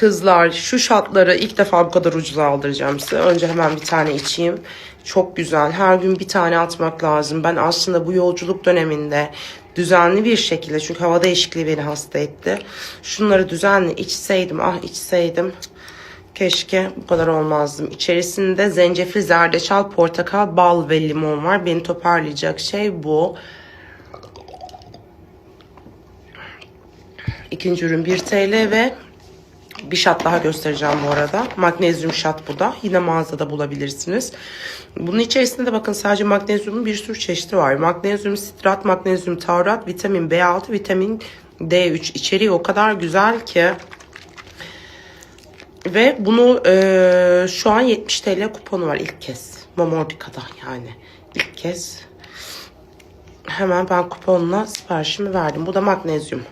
Kızlar şu şatları ilk defa bu kadar ucuza aldıracağım size. Önce hemen bir tane içeyim. Çok güzel. Her gün bir tane atmak lazım. Ben aslında bu yolculuk döneminde düzenli bir şekilde çünkü hava değişikliği beni hasta etti. Şunları düzenli içseydim ah içseydim keşke bu kadar olmazdım. İçerisinde zencefil, zerdeçal, portakal, bal ve limon var. Beni toparlayacak şey bu. İkinci ürün 1 TL ve bir şat daha göstereceğim bu arada. Magnezyum şat bu da. Yine mağazada bulabilirsiniz. Bunun içerisinde de bakın sadece magnezyumun bir sürü çeşidi var. Magnezyum sitrat, magnezyum taurat, vitamin B6, vitamin D3 içeriği o kadar güzel ki. Ve bunu eee, şu an 70 TL kuponu var ilk kez. Momordica'da yani. ilk kez. Hemen ben kuponla siparişimi verdim. Bu da magnezyum.